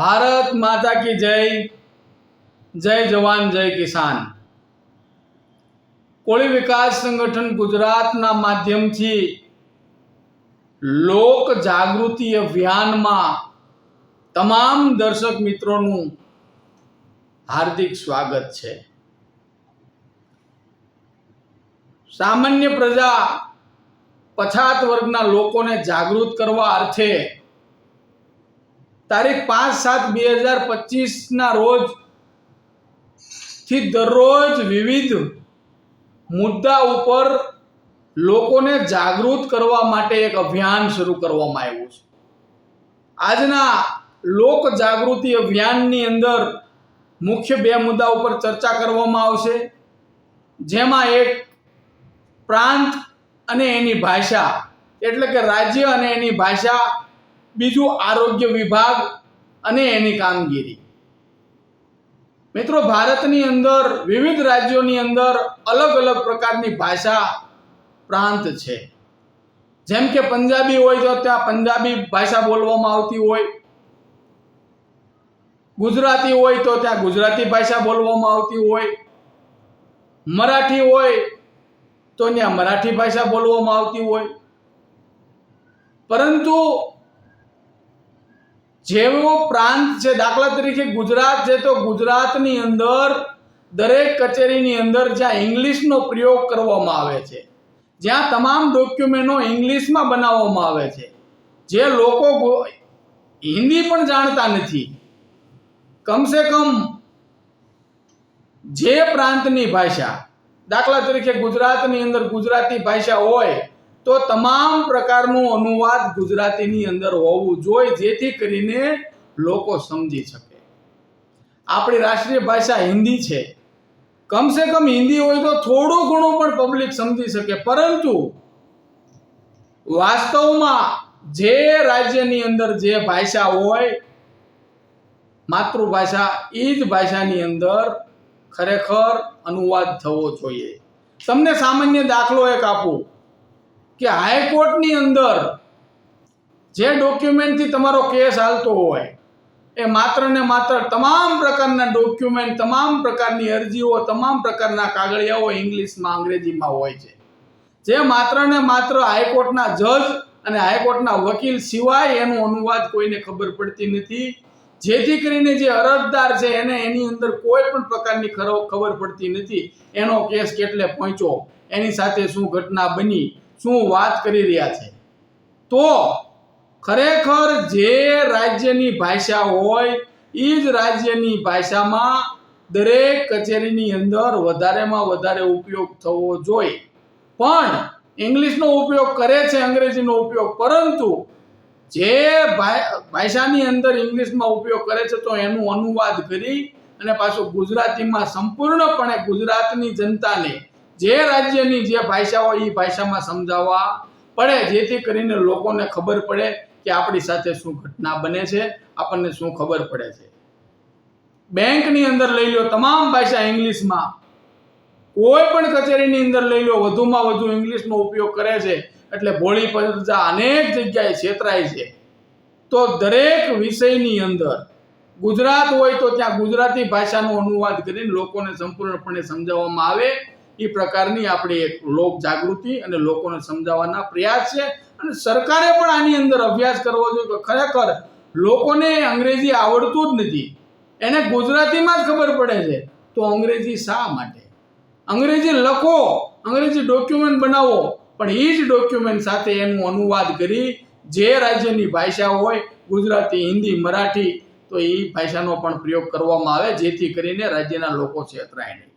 ભારત માતા કી જય જય જવાન, જય કિસાન. કોળી વિકાસ સંગઠન ગુજરાતના માધ્યમથી લોક જાગૃતિ અભિયાનમાં તમામ દર્શક મિત્રોનું હાર્દિક સ્વાગત છે. સામાન્ય પ્રજા પછાત વર્ગના લોકોને જાગૃત કરવા અર્થે તારીખ પાંચ સાત બે હજાર પચીસના રોજથી દરરોજ વિવિધ મુદ્દા ઉપર લોકોને જાગૃત કરવા માટે એક અભિયાન શરૂ કરવામાં આવ્યું છે. આજના લોક જાગૃતિ અભિયાનની અંદર મુખ્ય બે મુદ્દા ઉપર ચર્ચા કરવામાં આવશે. જેમાં એક પ્રાંત અને એની ભાષા, એટલે કે રાજ્ય અને એની ભાષા બીજું આરોગ્ય વિભાગ અને એની કામગીરી. મિત્રો, ભારતની અંદર વિવિધ રાજ્યોની અંદર અલગ અલગ પ્રકારની ભાષા પ્રાંત છે. જેમ કે પંજાબી હોય તો ત્યાં પંજાબી ભાષા બોલવામાં આવતી હોય. ગુજરાતી હોય તો ત્યાં ગુજરાતી ભાષા બોલવામાં આવતી હોય. મરાઠી હોય તો ત્યાં મરાઠી ભાષા બોલવામાં આવતી હોય. પરંતુ જેવો પ્રાંત છે દાખલા તરીકે ગુજરાત છે, તો ગુજરાતની અંદર દરેક કચેરીની અંદર જ્યાં ઇંગ્લિશનો પ્રયોગ કરવામાં આવે છે, જ્યાં તમામ ડોક્યુમેન્ટો ઇંગ્લિશમાં બનાવવામાં આવે છે. જે લોકો હિન્દી પણ જાણતા નથી. કમસે કમ જે પ્રાંતની ભાષા, દાખલા તરીકે ગુજરાતની અંદર ગુજરાતી ભાષા હોય તો તમામ પ્રકારનું અનુવાદ ગુજરાતીની અંદર હોવું જોઈએ, જેથી કરીને લોકો સમજી શકે. આપણી રાષ્ટ્રીય ભાષા હિન્દી છે. કમસે કમ હિન્દી હોય તો થોડું ઘણું પણ પબ્લિક સમજી શકે, પરંતુ વાસ્તવમાં જે રાજ્યની અંદર જે ભાષા હોય, માતૃભાષા, એ જ ભાષાની અંદર ખરેખર અનુવાદ થવો જોઈએ. તમને સામાન્ય દાખલો એક આપું. કે હાઈકોર્ટની અંદર જે ડોક્યુમેન્ટથી તમારો કેસ હાલતો હોય, એ માત્ર ને માત્ર તમામ પ્રકારના ડોક્યુમેન્ટ તમામ પ્રકારની અરજીઓ, તમામ પ્રકારના કાગળિયાઓ ઇંગ્લિશમાં, અંગ્રેજીમાં હોય છે. જે માત્ર ને માત્ર હાઈકોર્ટના જજ અને હાઈકોર્ટના વકીલ સિવાય એનો અનુવાદ કોઈને ખબર પડતી નથી. જેથી કરીને જે અરજદાર છે એને એની અંદર કોઈ પણ પ્રકારની ખબર પડતી નથી. એનો કેસ કેટલે પહોંચ્યો, એની સાથે શું ઘટના બની શું વાત કરી રહ્યા છે? તો ખરેખર જે રાજ્યની ભાષા હોય, એ જ રાજ્યની ભાષામાં દરેક કચેરીની અંદર વધારેમાં વધારે ઉપયોગ થવો જોઈએ. પણ ઇંગ્લિશનો ઉપયોગ કરે છે, અંગ્રેજીનો ઉપયોગ. પરંતુ જે ભાષાની અંદર ઇંગ્લિશમાં ઉપયોગ કરે છે, તો એનું અનુવાદ કરી અને પાછું ગુજરાતીમાં સંપૂર્ણપણે ગુજરાતની જનતાને જે રાજ્યની જે ભાષા હોય એ ભાષામાં સમજાવવા પડે, જેથી કરીને લોકોને ખબર પડે કે આપણી સાથે શું ઘટના બને છે, આપણને શું ખબર પડે છે. બેંકની અંદર લઈ લો તમામ ભાષા ઇંગ્લિશમાં. કોઈ પણ કચેરીની અંદર લઈ લો, વધુમાં વધુ ઇંગ્લિશનો ઉપયોગ કરે છે. એટલે ભોળી પ્રજા અનેક જગ્યાએ છેતરાય છે. તો દરેક વિષયની અંદર, ગુજરાત હોય તો ત્યાં ગુજરાતી ભાષાનો અનુવાદ કરીને લોકોને સંપૂર્ણપણે સમજાવવામાં આવે. એ પ્રકારની આપણી એક લોક જાગૃતિ અને લોકોને સમજાવવાના પ્રયાસ છે. અને સરકારે પણ આની અંદર અભ્યાસ કરવો જોઈએ કે ખરેખર લોકોને અંગ્રેજી આવડતું જ નથી. એને ગુજરાતીમાં જ ખબર પડે છે. તો અંગ્રેજી શા માટે? અંગ્રેજી લખો, અંગ્રેજી ડોક્યુમેન્ટ બનાવો. પણ એ જ ડોક્યુમેન્ટ સાથે એનું અનુવાદ કરી જે રાજ્યની ભાષા હોય, ગુજરાતી, હિન્દી, મરાઠી, તો એ ભાષાનો પણ પ્રયોગ કરવામાં આવે, જેથી કરીને રાજ્યના લોકો છેતરાય નહીં.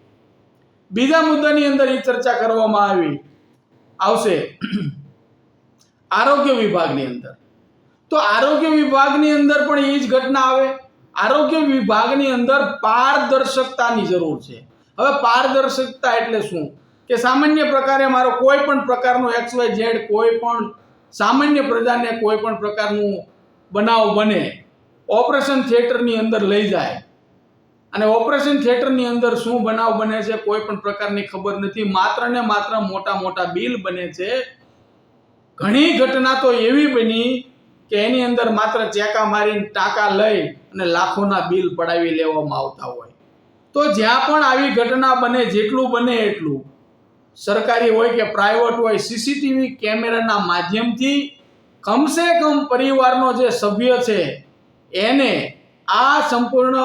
બીજા મુદ્દાની અંદર એ ચર્ચા કરવામાં આવી. આવશે. આરોગ્ય વિભાગની અંદર. તો આરોગ્ય વિભાગની અંદર પણ એ જ ઘટના આવે. આરોગ્ય વિભાગની અંદર પારદર્શકતાની જરૂર છે. હવે પારદર્શકતા એટલે શું? કે સામાન્ય પ્રકારે મારો કોઈ પણ પ્રકારનો એક્સ વાય ઝેડ, કોઈ પણ સામાન્ય પ્રજાને કોઈ પણ પ્રકારનું બનાવ બને. ઓપરેશન થિયેટરની અંદર લઈ જાય. અને ઓપરેશન થિયેટરની અંદર શું બનાવ બને છે કોઈ પણ પ્રકારની ખબર નથી. માત્ર ને માત્ર મોટા મોટા બિલ બને છે. ઘણી ઘટના તો એવી બની કે એની અંદર માત્ર ચેકા મારીને ટાંકા લઈ અને લાખોના બિલ પડાવી લેવામાં આવતા હોય. તો જ્યાં પણ આવી ઘટના બને, જેટલું બને એટલું. સરકારી હોય કે પ્રાઇવેટ હોય, સીસીટીવી કેમેરાના માધ્યમથી કમસે કમ પરિવારનો જે સભ્ય છે, એને આ સંપૂર્ણ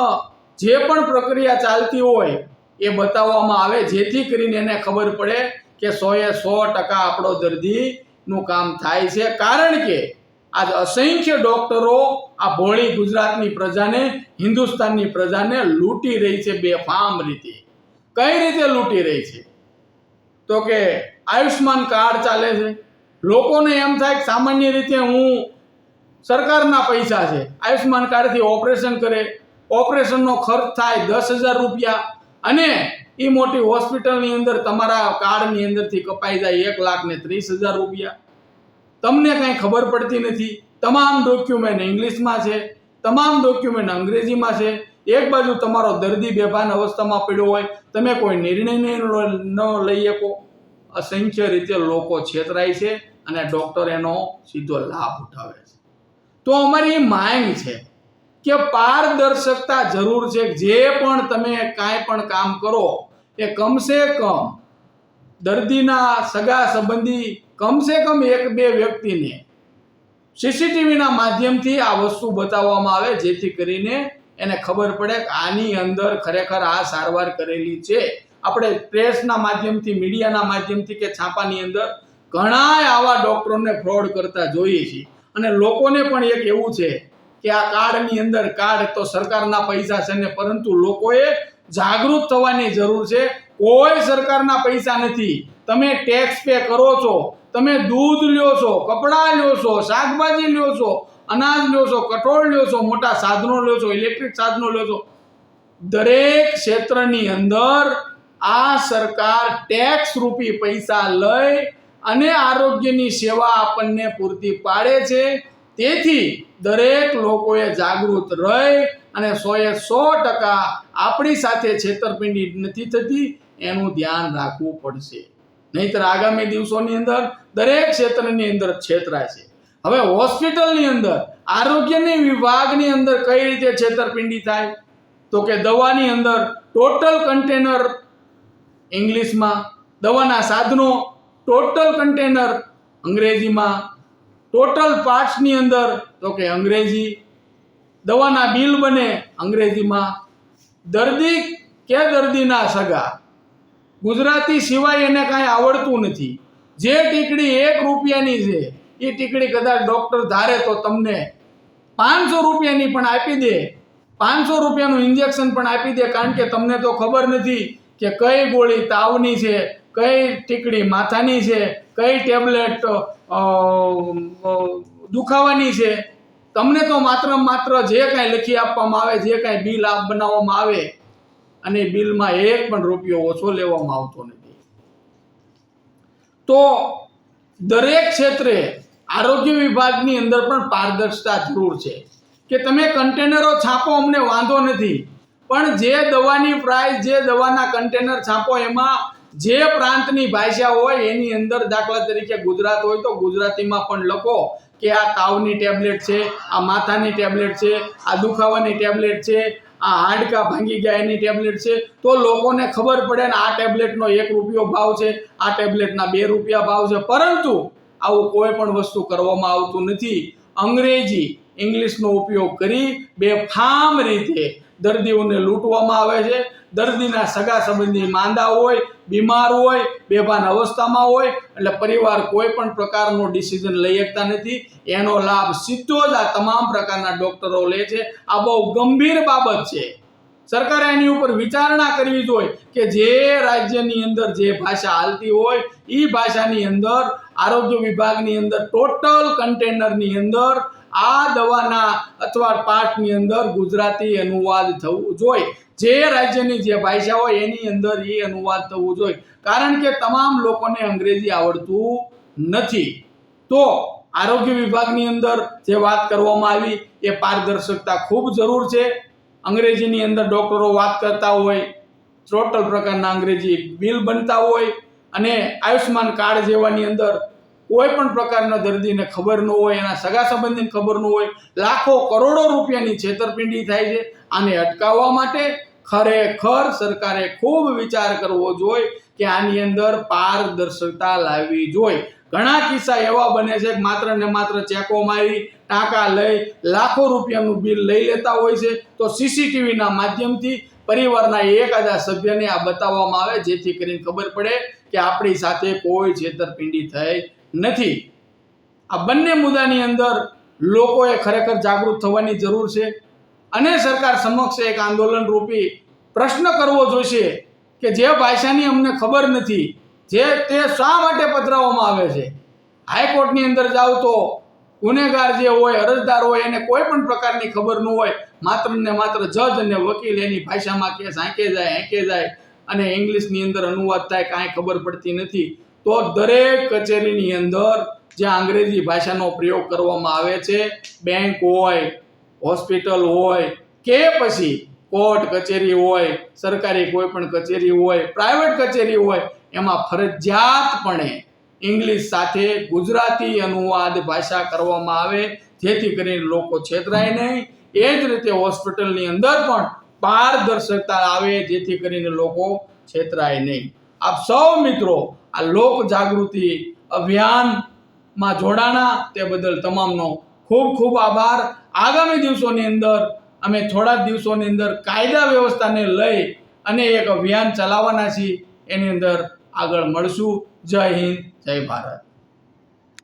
જે પણ પ્રક્રિયા ચાલતી હોય એ બતાવવામાં આવે, જેથી કરીને એને ખબર પડે કે સોએ સો ટકા આપણો દર્દીનું કામ થાય છે. કારણ કે આજ અસંખ્ય ડોક્ટરો આ ભોળી ગુજરાતની પ્રજાને, હિન્દુસ્તાનની પ્રજાને લૂંટી રહી છે બેફામ રીતે. કઈ રીતે લૂંટી રહી છે? તો કે આયુષ્માન કાર્ડ ચાલે છે. લોકોને એમ થાય કે સામાન્ય રીતે હું સરકારના પૈસા છે આયુષ્માન કાર્ડથી ઓપરેશન કરે ઓપરેશનનો ખર્ચ થાય દસ હજાર રૂપિયા અને એ મોટી હોસ્પિટલની અંદર તમારા કાર્ડની અંદરથી કપાઈ જાય એક લાખ ને ત્રીસ હજાર રૂપિયા. તમને કાંઈ ખબર પડતી નથી. તમામ ડોક્યુમેન્ટ ઇંગ્લિશમાં છે, તમામ ડોક્યુમેન્ટ અંગ્રેજીમાં છે. એક બાજુ તમારો દર્દી બેભાન અવસ્થામાં પડ્યો હોય, તમે કોઈ નિર્ણય ન લઈ શકો. અસંખ્ય રીતે લોકો છેતરાય છે અને ડૉક્ટર એનો સીધો લાભ ઉઠાવે છે. તો અમારી એ માંગ છે કે પારદર્શકતા જરૂર છે જે પણ તમે કાંઈ પણ કામ કરો, એ કમસે કમ દર્દીના સગા સંબંધી કમસે કમ એક બે વ્યક્તિને સીસીટીવીના માધ્યમથી આ વસ્તુ બતાવવામાં આવે, જેથી કરીને એને ખબર પડે કે આની અંદર ખરેખર આ સારવાર કરેલી છે. આપણે પ્રેસના માધ્યમથી, મીડિયાના માધ્યમથી કે છાપાની અંદર ઘણાય આવા ડૉક્ટરોને ફ્રોડ કરતા જોઈએ છીએ. અને લોકોને પણ એક એવું છે કે આ કાર્ડની અંદર કાર્ડ તો સરકારના પૈસા છે ને પરંતુ લોકોએ જાગૃત થવાની જરૂર છે. કોઈ સરકારના પૈસા નથી. તમે ટેક્સ પે કરો છો, તમે દૂધ લ્યો છો, કપડાં લ્યો છો, શાકભાજી લ્યો છો, અનાજ લ્યો છો, કઠોળ લ્યો છો, મોટા સાધનો લ્યો છો ઇલેક્ટ્રિક સાધનો લ્યો છો. દરેક ક્ષેત્રની અંદર આ સરકાર ટેક્સ રૂપી પૈસા લઈ અને આરોગ્યની સેવા આપણને પૂરતી પાડે છે. તેથી દરેક લોકોએ જાગૃત રહી અને સોએ સો ટકા આપણી સાથે છેતરપિંડી નથી થતી, એનું ધ્યાન રાખવું પડશે. નહીતર આગામી દિવસોની અંદર દરેક ક્ષેત્રની અંદર છેતરાય છે હવે હોસ્પિટલની અંદર, આરોગ્યની વિભાગની અંદર કઈ રીતે છેતરપિંડી થાય? તો કે દવાની અંદર ટોટલ કન્ટેનર ઇંગ્લિશમાં, દવાના સાધનો ટોટલ કન્ટેનર અંગ્રેજીમાં ટોટલ પાર્ટ્સની અંદર, તો કે અંગ્રેજી, દવાના બિલ બને અંગ્રેજીમાં. દર્દી કે દર્દીના સગા. ગુજરાતી સિવાય એને કાંઈ આવડતું નથી. જે ટીકડી એક રૂપિયાની છે, એ ટીકડી કદાચ ડૉક્ટર ધારે તો તમને પાંચસો રૂપિયાની પણ આપી દે. પાંચસો રૂપિયાનું ઇન્જેક્શન પણ આપી દે, કારણ કે તમને તો ખબર નથી કે કઈ ગોળી તાવની છે, કઈ ટીકડી માથાની છે, કઈ ટેબ્લેટ દુખાવાની છે. તમને તો માત્ર માત્ર જે કાંઈ લખી આપવામાં આવે, જે કાંઈ બિલ આપ બનાવવામાં આવે, અને બિલમાં એક પણ રૂપિયો ઓછો લેવામાં આવતો નથી. તો દરેક ક્ષેત્રે આરોગ્ય વિભાગની અંદર પણ પારદર્શિતા જરૂર છે. કે તમે કન્ટેનરો છાપો, અમને વાંધો નથી. પણ જે દવાની પ્રાઇસ જે દવાના કન્ટેનર છાપો, એમાં જે પ્રાંતની ભાષા હોય એની અંદર દાખલા તરીકે ગુજરાત હોય તો ગુજરાતીમાં પણ લખો કે આ તાવની ટેબ્લેટ છે, આ માથાની ટેબ્લેટ છે, આ દુખાવાની ટેબ્લેટ છે, આ હાડકા ભાંગી ગયા એની ટેબ્લેટ છે. તો લોકોને ખબર પડે ને આ ટેબ્લેટનો એક રૂપિયો ભાવ છે, આ ટેબ્લેટના બે રૂપિયા ભાવ છે. પરંતુ આવું કોઈ પણ વસ્તુ કરવામાં આવતું નથી. અંગ્રેજી ઇંગ્લિશનો ઉપયોગ કરી બેફામ રીતે દર્દીઓને લૂંટવામાં આવે છે. દર્દીના સગા સંબંધી માંદા હોય બીમાર હોય, બેભાન અવસ્થામાં હોય, એટલે પરિવાર કોઈ પણ પ્રકારનો ડિસિઝન લઈ શકતા નથી. એનો લાભ સીધો જ આ તમામ પ્રકારના ડોક્ટરો લે છે. આ બહુ ગંભીર બાબત છે. સરકારે એની ઉપર વિચારણા કરવી જોઈએ કે જે રાજ્યની અંદર જે ભાષા હાલતી હોય એ ભાષાની અંદર આરોગ્ય વિભાગની અંદર ટોટલ કન્ટેનરની અંદર આ દવાના અથવા પાઠની અંદર ગુજરાતી અનુવાદ થવું જોઈએ. જે રાજ્યની જે ભાષા હોય એની અંદર એ અનુવાદ થવું જોઈએ. કારણ કે તમામ લોકોને અંગ્રેજી આવડતું નથી. તો આરોગ્ય વિભાગની અંદર જે વાત કરવામાં આવી, એ પારદર્શકતા ખૂબ જરૂર છે. અંગ્રેજીની અંદર ડૉક્ટરો વાત કરતા હોય, ટોટલ પ્રકારના અંગ્રેજી બિલ બનતા હોય અને આયુષ્યમાન કાર્ડ જેવાની અંદર કોઈ પણ પ્રકારના દર્દીને ખબર ન હોય, એના સગા સંબંધીને ખબર ન હોય, લાખો કરોડો રૂપિયાની છેતરપિંડી થાય છે. આને અટકાવવા માટે ખરેખર સરકારે ખૂબ વિચાર કરવો જોઈએ કે આની અંદર પારદર્શકતા લાવવી જોઈએ. ઘણા કિસ્સા એવા બને છે કે માત્ર ને માત્ર ચેકો મારી, ટાંકા લઈ, લાખો રૂપિયાનું બિલ લઈ લેતા હોય છે. તો સીસીટીવીના માધ્યમથી પરિવારના એકાદા સભ્યને આ બતાવવામાં આવે, જેથી કરીને ખબર પડે કે આપણી સાથે કોઈ છેતરપિંડી થઈ નથી. આ બંને મુદ્દાની અંદર લોકોએ ખરેખર જાગૃત થવાની જરૂર છે અને સરકાર સમક્ષ એક આંદોલન રૂપી પ્રશ્ન કરવો જોઈશે કે જે ભાષાની અમને ખબર નથી, જે તે શા માટે પધરાવવામાં આવે છે? હાઈકોર્ટની અંદર જાઓ તો ગુનેગાર જે હોય, અરજદાર હોય, એને કોઈ પણ પ્રકારની ખબર ન હોય, માત્ર ને માત્ર જજ અને વકીલ એની ભાષામાં કેસ હાંકે જાય હેંકે જાય અને ઇંગ્લિશની અંદર અનુવાદ થાય, કાંઈ ખબર પડતી નથી. તો દરેક કચેરીની અંદર જ્યાં અંગ્રેજી ભાષાનો પ્રયોગ કરવામાં આવે છે, બેંક હોય, હોસ્પિટલ હોય, કે પછી કોર્ટ કચેરી હોય, સરકારી કોઈ પણ કચેરી હોય, પ્રાઇવેટ કચેરી હોય, એમાં ફરજિયાતપણે ઇંગ્લિશ સાથે ગુજરાતી અનુવાદ ભાષા કરવામાં આવે. જેથી કરીને લોકો છેતરાય નહીં. એ જ રીતે હોસ્પિટલની અંદર પણ પારદર્શકતા આવે, જેથી કરીને લોકો છેતરાય નહીં. આપ સૌ મિત્રો આ લોક જાગૃતિ અભિયાનમાં જોડાણા તે બદલ તમામનો ખૂબ ખૂબ આભાર. આગામી દિવસોની અંદર અમે થોડા દિવસોની અંદર કાયદા વ્યવસ્થાને લઈ અને એક અભિયાન ચલાવવાના છીએ. એની અંદર આગળ મળશું. જય હિન્દ, જય ભારત.